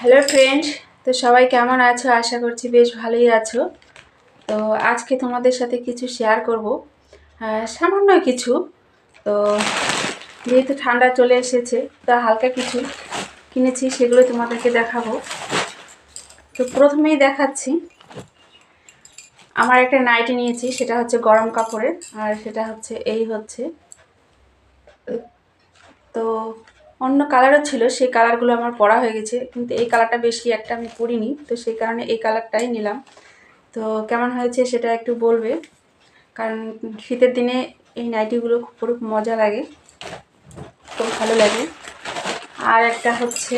Hello friend তো সবাই কেমন আছো? আশা করছি বেশ ভালোই আছো। তো আজকে তোমাদের সাথে কিছু শেয়ার করব। সামান্য কিছু। তো যেহেতু ঠান্ডা চলে এসেছে, তা হালকা কিছু কিনেছি, সেগুলো তোমাদেরকে দেখাবো। তো প্রথমেই দেখাচ্ছি। আমার একটা নাইটি নিয়েছি, সেটা হচ্ছে গরম কাপড়ের, আর সেটা হচ্ছে, এই হচ্ছে। তো অন্য কালারও ছিল, সেই কালারগুলো আমার পরা হয়ে গেছে। কিন্তু এই কালারটা বেশি একটা আমি পরিনি, তো সেই কারণে এই কালারটাই নিলাম। তো কেমন হয়েছে সেটা একটু বলবে, কারণ শীতের দিনে এই নাইটিগুলো খুব মজা লাগে, খুব ভালো লাগে। আর একটা হচ্ছে,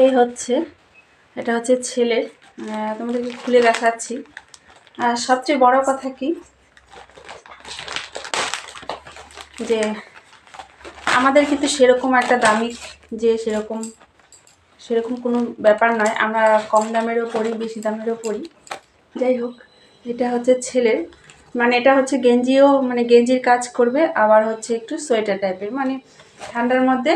এই হচ্ছে, এটা হচ্ছে ছেলের তোমাদেরকে খুলে দেখাচ্ছি। আর সবচেয়ে বড় কথা কি যে আমাদের কিন্তু সেরকম একটা দামি যে সেরকম সেরকম কোনো ব্যাপার নয়। আমরা কম দামেরও পড়ি বেশি দামেরও পড়ি যাই হোক, এটা হচ্ছে ছেলের। মানে এটা হচ্ছে গেঞ্জিও মানে গেঞ্জির কাজ করবে, আবার হচ্ছে একটু সোয়েটার টাইপের। মানে ঠান্ডার মধ্যে,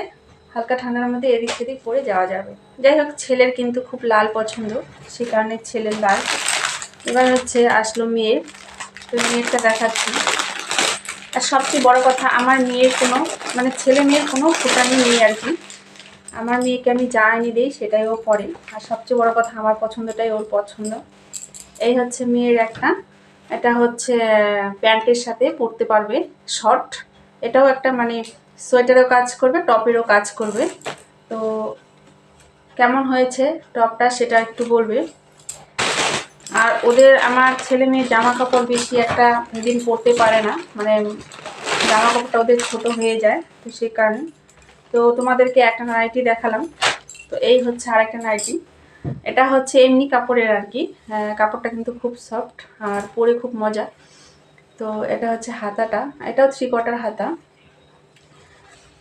হালকা ঠান্ডার মধ্যে এদিক সেদিক পরে যাওয়া যাবে। যাই হোক, ছেলের কিন্তু খুব লাল পছন্দ, সে কারণে ছেলের লাল। এবার হচ্ছে আসলো মেয়ের। তো মেয়েরটা দেখাচ্ছি। আর সবচেয়ে বড় কথা, আমার মেয়ের কোনো মানে ছেলে মেয়ের কোনো ফুটানি নেই আর কি। আমার মেয়েকে আমি যা এনে দিই সেটাই ও পরে আর সবচেয়ে বড় কথা, আমার পছন্দটাই ওর পছন্দ। এই হচ্ছে মেয়ের একটা, এটা হচ্ছে প্যান্টের সাথে পরতে পারবে, শর্ট। এটাও একটা মানে সোয়েটারও কাজ করবে, টপেরও কাজ করবে। তো কেমন হয়েছে টপটা সেটা একটু বলবে। আর ওদের আমার ছেলে মেয়ে জামা কাপড় বেশি একটা দিন পরতে পারে না। মানে জামা কাপড়টা ওদের ছোটো হয়ে যায় তো সেই কারণে। তো তোমাদেরকে একটা নাইটি দেখালাম। তো এই হচ্ছে আর একটা নাইটি এটা হচ্ছে এমনি কাপড়ের আর কি। কাপড়টা কিন্তু খুব সফট আর পরে খুব মজা। তো এটা হচ্ছে হাতাটা। এটাও থ্রি কোয়ার্টার হাতা।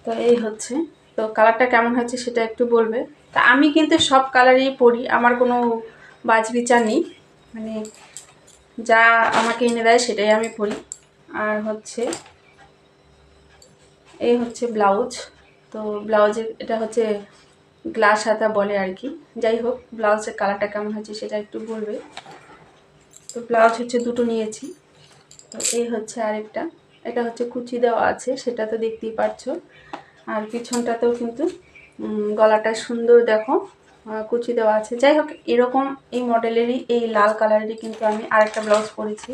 তো এই হচ্ছে। তো কালারটা কেমন হচ্ছে সেটা একটু বলবে। তা আমি কিন্তু সব কালারই পরি। আমার কোনো বাজ বিচার নেই। মানে যা আমাকে এনে দেয় সেটাই আমি পরি। আর হচ্ছে এই হচ্ছে ব্লাউজ। তো ব্লাউজের এটা হচ্ছে গ্লাস হাতা বলে আর কি। যাই হোক, ব্লাউজের কালারটা কেমন হয়েছে সেটা একটু বলবে। তো ব্লাউজ হচ্ছে দুটো নিয়েছি। তো এই হচ্ছে আরেকটা। এটা হচ্ছে কুচি দেওয়া আছে, সেটা তো দেখতেই পাচ্ছো আর পিছনটাতেও কিন্তু গলাটা সুন্দর দেখো। কুচি দেওয়া আছে। যাই হোক এরকম এই মডেলেরই, এই লাল কালারেরই কিন্তু আমি আরেকটা ব্লাউজ পরেছি।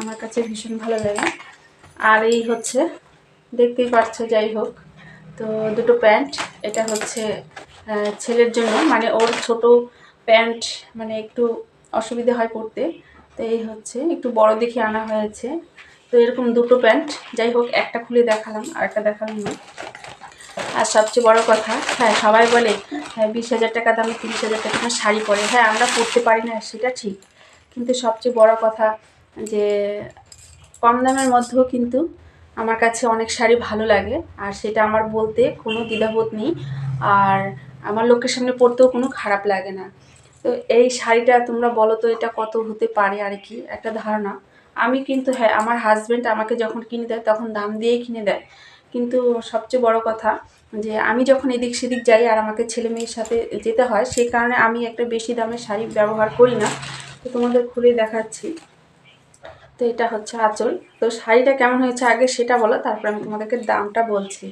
আমার কাছে ভীষণ ভালো লাগে। আর এই হচ্ছে, দেখতেই পাচ্ছ যাই হোক তো দুটো প্যান্ট, এটা হচ্ছে ছেলের জন্য। মানে ওর ছোট প্যান্ট মানে একটু অসুবিধা হয় পরতে। তো এই হচ্ছে, একটু বড় দেখে আনা হয়েছে। তো এরকম দুটো প্যান্ট। যাই হোক একটা খুলে দেখালাম আর একটা দেখালাম না। আর সবচেয়ে বড় কথা হ্যাঁ সবাই বলে হ্যাঁ বিশ হাজার টাকা দামে তিরিশ হাজার টাকা শাড়ি পরে। হ্যাঁ আমরা পরতে পারি না, সেটা ঠিক। কিন্তু সবচেয়ে বড় কথা যে, কম দামের মধ্যেও কিন্তু আমার কাছে অনেক শাড়ি ভালো লাগে, আর সেটা আমার বলতে কোনো দ্বিধাবোধ নেই, আর আমার লোকের সামনে পরতেও কোনো খারাপ লাগে না। তো এই শাড়িটা তোমরা বলো তো, এটা কত হতে পারে আর কি? একটা ধারণা। আমি কিন্তু হ্যাঁ আমার হাজব্যান্ড আমাকে যখন কিনে দেয়, তখন দাম দিয়েই কিনে দেয়। কিন্তু সবচেয়ে বড় কথা যে আমি যখন এদিক সেদিক যাই আর আমাকে ছেলে মেয়ের সাথে যেতে হয়, সেই কারণে আমি একটা বেশি দামের শাড়ি ব্যবহার করি না। তো তোমাদের খুলে দেখাচ্ছি। তো এটা হচ্ছে আঁচল। তো শাড়িটা কেমন হয়েছে আগে সেটা বলো, তারপর আমি তোমাদেরকে দামটা বলছি।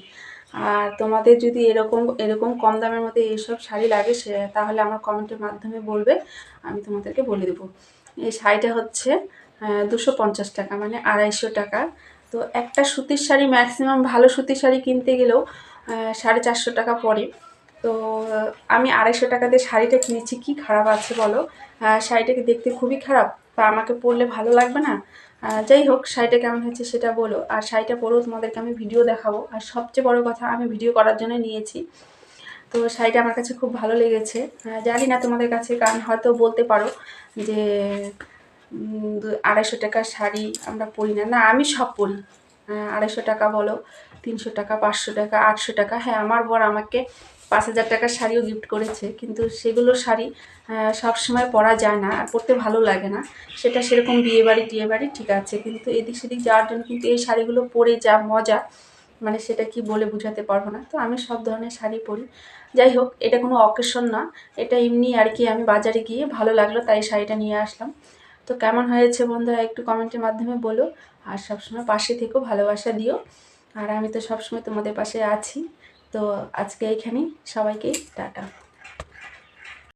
আর তোমাদের যদি এরকম এরকম কম দামের মধ্যে এইসব শাড়ি লাগে, সে তাহলে আমার কমেন্টের মাধ্যমে বলবে, আমি তোমাদেরকে বলে দেবো। এই শাড়িটা হচ্ছে দুশো টাকা মানে আড়াইশো টাকা। তো একটা সুতির শাড়ি ম্যাক্সিমাম ভালো সুতির শাড়ি কিনতে গেলেও সাড়ে চারশো টাকা পড়ে। তো আমি আড়াইশো টাকা দিয়ে শাড়িটা কিনেছি। কি খারাপ আছে বলো? শাড়িটাকে দেখতে খুবই খারাপ। তা আমাকে পরলে ভালো লাগবে না? যাই হোক, শাড়িটা কেমন হয়েছে সেটা বলো। আর শাড়িটা পরেও তোমাদেরকে আমি ভিডিও দেখাবো। আর সবচেয়ে বড় কথা, আমি ভিডিও করার জন্য নিয়েছি। তো, শাড়িটা আমার কাছে খুব ভালো লেগেছে। জানি না তোমাদের কাছে কারণ হয়তো বলতে পারো যে আড়াইশো টাকার শাড়ি আমরা পরি না। না আমি সব পরি আহ, আড়াইশো টাকা বলো তিনশো টাকা পাঁচশো টাকা আটশো টাকা। হ্যাঁ আমার বর আমাকে পাঁচ হাজার টাকার শাড়িও গিফট করেছে কিন্তু সেগুলো শাড়ি সব সময় পরা যায় না আর পরতে ভালো লাগে না। সেটা সেরকম বিয়ে বাড়ি টিয়ে বাড়ি ঠিক আছে কিন্তু এদিক সেদিক যাওয়ার জন্য কিন্তু এই শাড়িগুলো পরে যা মজা মানে সেটা কি বলে বোঝাতে পারব না। তো আমি সব ধরনের শাড়ি পরি। যাই হোক এটা কোনো অকেশন না। এটা এমনি আর কি আমি বাজারে গিয়ে ভালো লাগল তাই শাড়িটা নিয়ে আসলাম। তো কেমন হয়েছে বন্ধুরা একটু কমেন্টের মাধ্যমে বলো। আর সবসময় পাশে থেকো, ভালোবাসা দিও। আর আমি তো সবসময় তোমাদের পাশে আছি। তো আজকে এইখানেই সবাইকে টাটা।